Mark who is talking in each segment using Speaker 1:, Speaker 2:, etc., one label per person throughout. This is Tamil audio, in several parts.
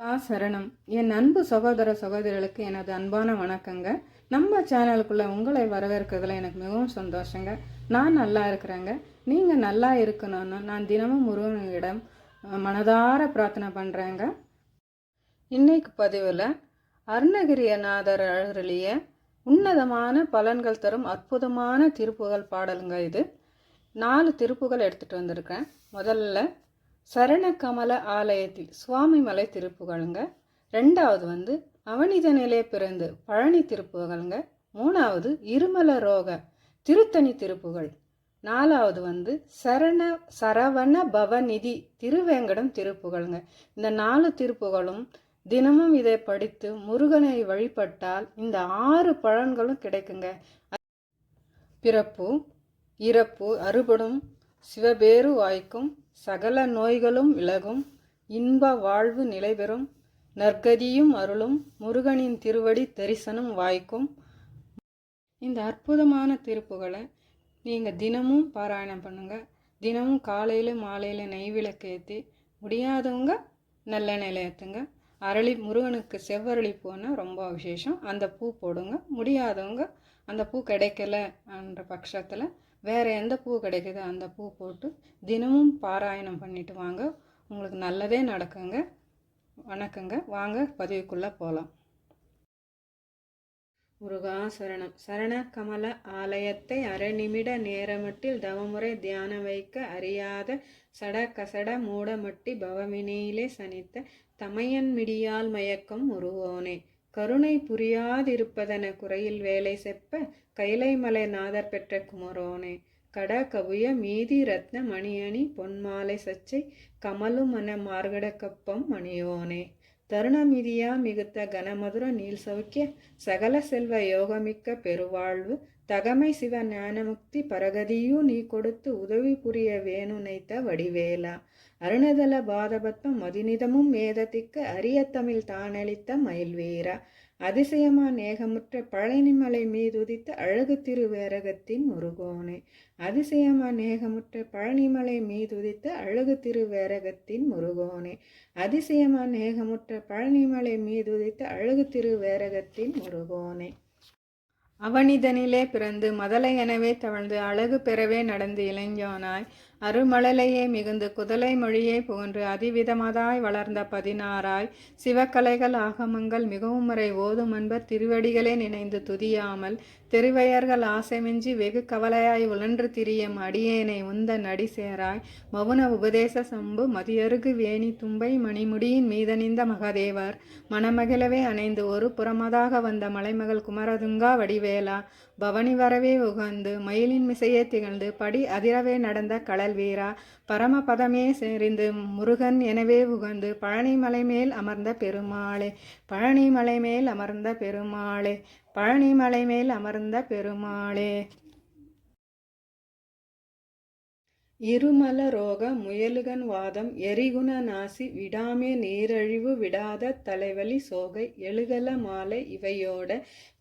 Speaker 1: ஆ சரணம். என் அன்பு சகோதர சகோதரிகளுக்கு எனது அன்பான வணக்கங்க. நம்ம சேனலுக்குள்ள உங்களை வரவேற்கிறதுல எனக்கு மிகவும் சந்தோஷங்க. நான் நல்லா இருக்கிறேங்க. நீங்கள் நல்லா இருக்கணும்னு நான் தினமும் முருகனிடம் மனதார பிரார்த்தனை பண்ணுறேங்க இன்னைக்கு பதிவில் அருணகிரியநாதர் அருளிய உன்னதமான பலன்கள் தரும் அற்புதமான திருப்புகள் பாடலுங்க இது. நாலு திருப்புகள் எடுத்துகிட்டு வந்திருக்கேன். முதல்ல சரணகமல ஆலயத்தில் சுவாமிமலை திருப்புகழுங்க. ரெண்டாவது வந்து அவனித நிலை பிறந்து பழனி திருப்புகழுங்க. மூணாவது இருமல ரோக திருத்தணி திருப்புகள் நாலாவது வந்து சரண சரவண பவநிதி திருவேங்கடம் திருப்புகழுங்க. இந்த நாலு திருப்புகளும் தினமும் இதை படித்து முருகனை வழிபட்டால் இந்த ஆறு பலன்களும் கிடைக்குங்க. பிறப்பு இறப்பு அறுபடும் சிவபேரு வாய்க்கும் சகல நோய்களும் விலகும். இன்ப வாழ்வு நிலைபெறும். நற்கதியும் அருளும். முருகனின் திருவடி தரிசனம் வாய்க்கும். இந்த அற்புதமான திருப்புகளை நீங்கள் தினமும் பாராயணம் பண்ணுங்கள் தினமும் காலையில் மாலையில் நெய் விளக்கு ஏற்றி முடியாதவங்க நல்லெண்ணெயில் ஏற்றுங்க அரளி முருகனுக்கு செவ்வரளி பூன்னா ரொம்ப விசேஷம். அந்த பூ போடுங்க. முடியாதவங்க அந்த பூ கிடைக்கல என்ற பட்சத்தில் வேறு எந்த பூ கிடைக்குதோ அந்த பூ போட்டு தினமும் பாராயணம் பண்ணிட்டு வாங்க. உங்களுக்கு நல்லதே நடக்குங்க. வணக்கங்க. வாங்க பதிவுக்குள்ளே போகலாம் முருகா சரணம். சரண கமல ஆலயத்தை அரைநிமிட நேரமட்டில் தவமுறை தியான வைக்க அறியாத சட கசட மூடமட்டி பவமினியிலே சனித்த தமையன் மிடியால் மயக்கம் உருவோனே. கருணை புரியாதிருப்பதன குறையில் வேலை செப்ப கைலைமலை நாதர் பெற்ற குமரோனே. கட கவுய மீதி ரத்ன மணியணி பொன்மாலை சச்சை கமலுமன மார்கடக்கப்பம் மணியோனே தருணமிதியா மிகுத்த கனமதுர நீல் சௌக்கிய சகல செல்வ யோகமிக்க பெருவாழ்வு தகமை சிவ ஞானமுக்தி பரகதியும் நீ கொடுத்து உதவி புரிய வேணுனைத்த வடிவேலா. அருணதல பாதபத்மம் மதிநிதமும் வேதத்திற்கு அரிய தமிழ் தானளித்த மயில்வீரா. அதிசயமா நேகமுற்ற பழனிமலை மீதுதித்த அழகு திருவேரகத்தின் முருகோனே. அதிசயமா நேகமுற்ற பழனிமலை மீதுதித்த அழகு திருவேரகத்தின் முருகோனே. அதிசயமா நேகமுற்ற பழனிமலை மீதுதித்த அழகு திருவேரகத்தின் முருகோனே. அவனிதனிலே பிறந்து மதலை எனவே தவழ்ந்து அழகு பெறவே நடந்து இளைஞனாய். அருமழலையே மிகுந்து குதலை மொழியை புகன்று அதிவிதமதாய் வளர்ந்த பதினாறாய் சிவக்கலைகள் ஆகமங்கள் மிகவும் முறை ஓதும் அன்பர் திருவடிகளே நினைந்து துதியாமல் திருவையர்கள் ஆசைமின்றி வெகு கவலையாய் உழன்று திரியும் அடியேனை உந்த நடிசேராய் மவுன உபதேச சம்பு மதியருகு வேணி தும்பை மணிமுடியின் மீதணிந்த மகதேவர் மணமகிழவே அணைந்து ஒரு புறமதாக வந்த மலைமகள் குமரதுங்கா வடிவேலா பவனி வரவே உகந்து மயிலின் மிசையே திகழ்ந்து படி அதிரவே நடந்த கடல் வீரா பரமபதமே செறிந்து முருகன் எனவே உகந்து பழனிமலை மேல் அமர்ந்த பெருமாளே பழனிமலை மேல் அமர்ந்த பெருமாளே பழனிமலை மேல் அமர்ந்த பெருமாளே. இருமல ரோக முயலுகன் வாதம் எரிகுண நாசி விடாமே நீரழிவு விடாத தலைவலி சோகை எழுகல மாலை இவையோட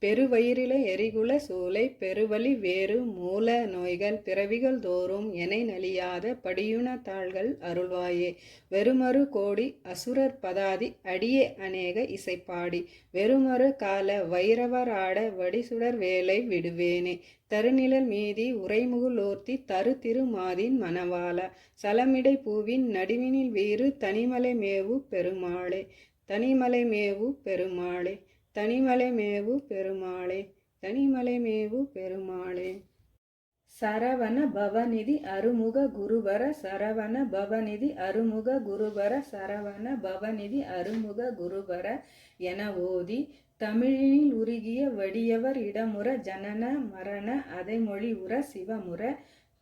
Speaker 1: பெருவயிரில எரிகுல சூளை பெருவலி வேறு மூல நோய்கள் பிறவிகள் தோறும் எனை நலியாத படியுண தாள்கள் அருள்வாயே. வெறுமறு கோடி அசுரர் பதாதி அடியே அநேக இசைப்பாடி. வெறுமறு கால வைரவராட வடிசுடர் வேலை விடுவேனே. தருநிழல் மீதி உரைமுகுலோர்த்தி தரு திருமாதின் மணவாள. சலமிடை பூவின் நடுவினில் வீறு தனிமலை மேவு பெருமாளே. தனிமலை மேவு பெருமாளே. தனிமலை மேவு பெருமாளே தனிமலை மேவு பெருமாளே. சரவண பவநிதி அருமுக குருவர சரவண பவநிதி அருமுக குருவர சரவண பவநிதி அருமுக குருவர என ஓதி தமிழினில் உருகிய வடியவர் இடமுற ஜனன மரண அதைமொழி உற சிவமுற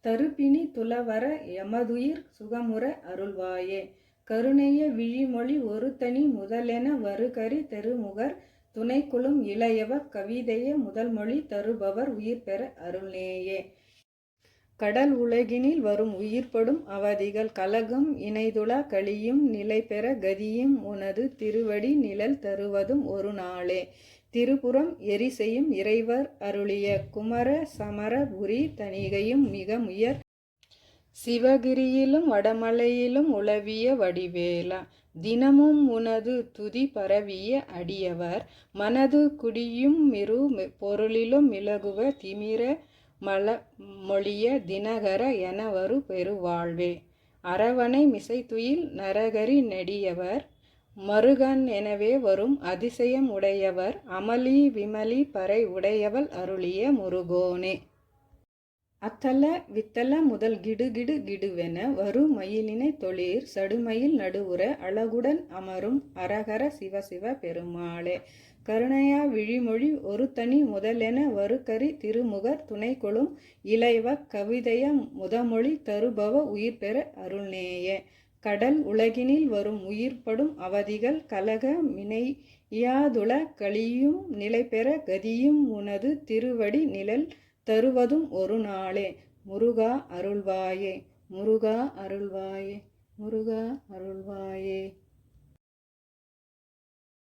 Speaker 1: தருப்பினி துலவர எமதுயிர் சுகமுற அருள்வாயே. கருணைய விழிமொழி ஒரு தனி முதலென வருகரி தெருமுகர் துணைக்குழும் இளையவர் கவிதைய முதல்மொழி தருபவர் உயிர் பெற அருள்நேயே. கடல் உலகினில் வரும் உயிர்ப்படும் அவதிகள் கலகம் இணைதுளா கழியும் நிலை பெற கதியும் உனது திருவடி நிழல் தருவதும் ஒரு நாளே. திருபுறம் எரி செய்யும் இறைவர் அருளிய குமர சமரபுரி தணிகையும் மிக முயற் சிவகிரியிலும் வடமலையிலும் உளவிய வடிவேலா. தினமும் உனது துதி பரவிய அடியவர். மனது குடியும் மிரு பொருளிலும் மிளகுவ திமிர மல மொழிய தினகர எனவரு பெருவாழ்வே. அரவணை மிசைத்துயில் நரகரி நெடியவர். மருகன் எனவே வரும் அதிசயம் உடையவர். அமளி விமலி பறை உடையவள் அருளிய முருகோனே. அத்தல வித்தல முதல் கிடு கிடு கிடுவென வரு மயிலினை தொழிற் சடுமயில் நடுவுற அழகுடன் அமரும் அரகர சிவசிவ பெருமாளே. கருணையா விழிமொழி ஒரு தனி முதலென வருகரி திருமுகர் துணைகொளும் இளைவ கவிதைய முதமொழி தருபவ உயிர் பெற அருள்நேய. கடல் உலகினில் வரும் உயிர்ப்படும் அவதிகள் கலக மினையாதுள கலியும் நிலைபெற கதியும் உனது திருவடி நிழல் தருவதும் ஒரு நாளே. முருகா அருள்வாயே. முருகா அருள்வாயே. முருகா அருள்வாயே.